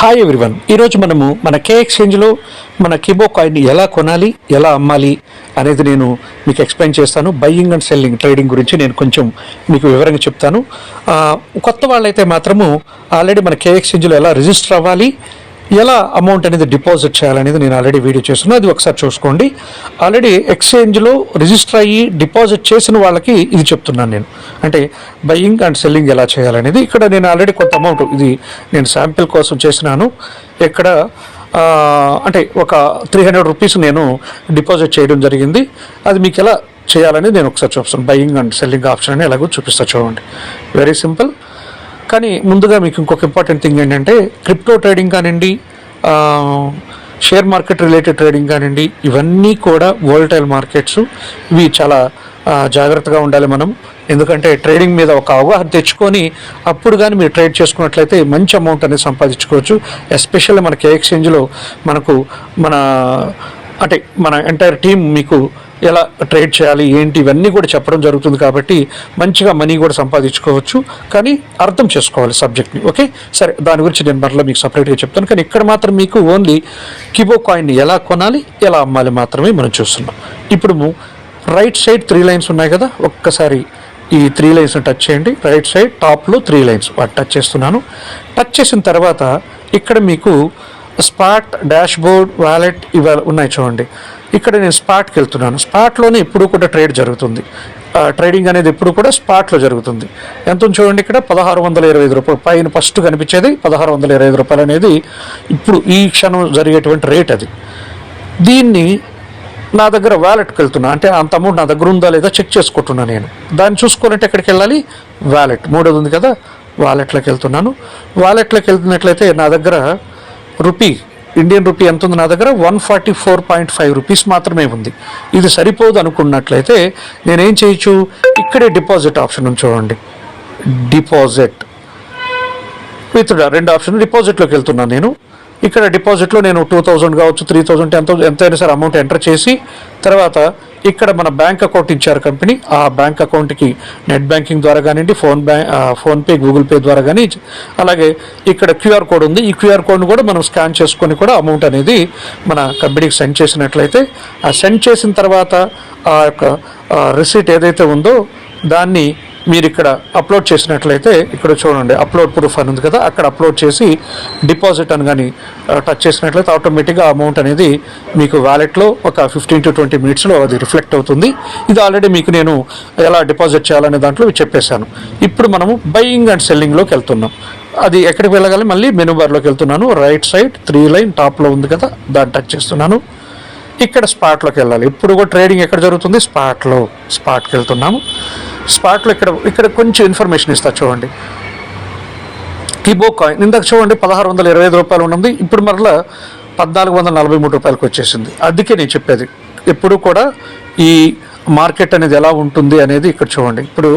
Hi everyone ఈరోజు మనము మన కే ఎక్స్చేంజ్లో మన కిబో కాయిన్ ఎలా కొనాలి ఎలా అమ్మాలి అనేది నేను మీకు ఎక్స్ప్లెయిన్ చేస్తాను. బయ్యింగ్ అండ్ సెల్లింగ్ ట్రేడింగ్ గురించి నేను కొంచెం మీకు వివరంగా చెప్తాను. కొత్త వాళ్ళైతే మాత్రము ఆల్రెడీ మన కే ఎక్స్చేంజ్లో ఎలా రిజిస్టర్ అవ్వాలి ఎలా అమౌంట్ అనేది డిపాజిట్ చేయాలనేది నేను ఆల్రెడీ వీడియో చేస్తున్నాను అది ఒకసారి చూసుకోండి. ఆల్రెడీ ఎక్స్చేంజ్లో రిజిస్టర్ అయ్యి డిపాజిట్ చేసిన వాళ్ళకి ఇది చెప్తున్నాను నేను. అంటే బయ్యింగ్ అండ్ సెల్లింగ్ ఎలా చేయాలనేది. ఇక్కడ నేను ఆల్రెడీ కొంత అమౌంట్ ఇది నేను శాంపిల్ కోసం చేసినాను. ఇక్కడ అంటే ఒక త్రీ హండ్రెడ్ రూపీస్ నేను డిపాజిట్ చేయడం జరిగింది. అది మీకు ఎలా చేయాలని నేను ఒకసారి చూపిస్తాను. బయ్యింగ్ అండ్ సెల్లింగ్ ఆప్షన్ అని ఎలాగో చూపిస్తా చూడండి. వెరీ సింపుల్ కానీ ముందుగా మీకు ఇంకొక ఇంపార్టెంట్ థింగ్ ఏంటంటే క్రిప్టో ట్రేడింగ్ కానివ్వండి షేర్ మార్కెట్ రిలేటెడ్ ట్రేడింగ్ కానివ్వండి ఇవన్నీ కూడా వోల్టైల్ మార్కెట్స్ ఇవి చాలా జాగ్రత్తగా ఉండాలి మనం. ఎందుకంటే ట్రేడింగ్ మీద ఒక అవగాహన తెచ్చుకొని అప్పుడు కానీ మీరు ట్రేడ్ చేసుకున్నట్లయితే మంచి అమౌంట్ అనేది సంపాదించుకోవచ్చు. ఎస్పెషల్లీ మనకి ఎక్స్చేంజ్లో మనకు మన అంటే మన ఎంటైర్ టీం మీకు ఎలా ట్రేడ్ చేయాలి ఏంటి ఇవన్నీ కూడా చెప్పడం జరుగుతుంది కాబట్టి మంచిగా మనీ కూడా సంపాదించుకోవచ్చు. కానీ అర్థం చేసుకోవాలి సబ్జెక్ట్ని ఓకే సరే దాని గురించి నేను మరలా మీకు సపరేట్గా చెప్తాను. కానీ ఇక్కడ మాత్రం మీకు ఓన్లీ కిబో కాయిన్ని ఎలా కొనాలి ఎలా అమ్మాలి మాత్రమే మనం చూస్తున్నాం. ఇప్పుడు రైట్ సైడ్ త్రీ లైన్స్ ఉన్నాయి కదా ఒక్కసారి ఈ త్రీ లైన్స్ టచ్ చేయండి. రైట్ సైడ్ టాప్లో త్రీ లైన్స్ వాటి టచ్ చేస్తున్నాను. టచ్ చేసిన తర్వాత ఇక్కడ మీకు స్పాట్ డాష్ బోర్డ్ వ్యాలెట్ ఇవి ఉన్నాయి చూడండి. ఇక్కడ నేను స్పాట్కి వెళ్తున్నాను. స్పాట్లోనే ఎప్పుడు కూడా ట్రేడ్ జరుగుతుంది. ట్రేడింగ్ అనేది ఎప్పుడు కూడా స్పాట్లో జరుగుతుంది. ఎంత చూడండి ఇక్కడ? పదహారు వందల ఇరవై ఐదు రూపాయలు. పైన ఫస్ట్ కనిపించేది పదహారు వందల ఇరవై ఐదు రూపాయలు అనేది ఇప్పుడు ఈ క్షణం జరిగేటువంటి రేట్ అది. దీన్ని నా దగ్గర వ్యాలెట్కి వెళ్తున్నా. అంటే అంత అమౌంట్ నా దగ్గర ఉందా లేదా చెక్ చేసుకుంటున్నా నేను. దాన్ని చూసుకోవాలంటే ఎక్కడికి వెళ్ళాలి? వ్యాలెట్ మూడోది ఉంది కదా? వ్యాలెట్లోకి వెళ్తున్నాను. వ్యాలెట్లోకి వెళ్తున్నట్లయితే నా దగ్గర రూపీ ఇండియన్ రూపీ ఎంత ఉంది నా దగ్గర? One forty four point five rupees మాత్రమే ఉంది. ఇది సరిపోదు అనుకున్నట్లయితే నేనేం చేయొచ్చు? ఇక్కడే డిపాజిట్ ఆప్షన్ ఉంది చూడండి. డిపాజిట్. విత్ రెండు ఆప్షన్ డిపాజిట్లోకి వెళ్తున్నాను నేను. ఇక్కడ డిపాజిట్లో నేను టూ థౌజండ్ కావచ్చు త్రీ థౌజండ్ ఎంత ఎంతైనా సరే అమౌంట్ ఎంటర్ చేసి తర్వాత ఇక్కడ మన బ్యాంక్ అకౌంట్ ఇచ్చారు కంపెనీ ఆ బ్యాంక్ అకౌంట్కి నెట్ బ్యాంకింగ్ ద్వారా కానివ్వండి ఫోన్ బ్యా ఫోన్పే గూగుల్ పే ద్వారా కానీ అలాగే ఇక్కడ క్యూఆర్ కోడ్ ఉంది. ఈ క్యూఆర్ కోడ్ని కూడా మనం స్కాన్ చేసుకొని కూడా అమౌంట్ అనేది మన కంపెనీకి సెండ్ చేసినట్లయితే ఆ సెండ్ చేసిన తర్వాత ఆ యొక్క రిసీట్ ఏదైతే ఉందో దాన్ని మీరు ఇక్కడ అప్లోడ్ చేసినట్లయితే ఇక్కడ చూడండి అప్లోడ్ ప్రూఫ్ అని ఉంది కదా అక్కడ అప్లోడ్ చేసి డిపాజిట్ అని కానీ టచ్ చేసినట్లయితే ఆటోమేటిక్గా అమౌంట్ అనేది మీకు వ్యాలెట్లో ఒక ఫిఫ్టీన్ టు ట్వంటీ మినిట్స్లో అది రిఫ్లెక్ట్ అవుతుంది. ఇది ఆల్రెడీ మీకు నేను ఎలా డిపాజిట్ చేయాలనే దాంట్లో చెప్పేశాను. ఇప్పుడు మనము బయింగ్ అండ్ సెల్లింగ్లోకి వెళ్తున్నాం. అది ఎక్కడికి వెళ్ళగాలి? మళ్ళీ మెనూ బార్లోకి వెళ్తున్నాను. రైట్ సైడ్ త్రీ లైన్ టాప్లో ఉంది కదా దాన్ని టచ్ చేస్తున్నాను. ఇక్కడ స్పాట్లోకి వెళ్ళాలి. ఇప్పుడు కూడా ట్రేడింగ్ ఎక్కడ జరుగుతుంది? స్పాట్లో స్పాట్కి వెళ్తున్నాము. స్పాట్లో ఇక్కడ ఇక్కడ కొంచెం ఇన్ఫర్మేషన్ ఇస్తా చూడండి. కిబో కాయిన్ ఇందాక చూడండి పదహారు వందల ఇరవై ఐదు రూపాయలు ఉన్నది. ఇప్పుడు మరలా పద్నాలుగు వందల నలభై మూడు రూపాయలకు వచ్చేసింది. అందుకే నేను చెప్పేది. ఎప్పుడు కూడా ఈ మార్కెట్ అనేది ఎలా ఉంటుంది అనేది ఇక్కడ చూడండి. ఇప్పుడు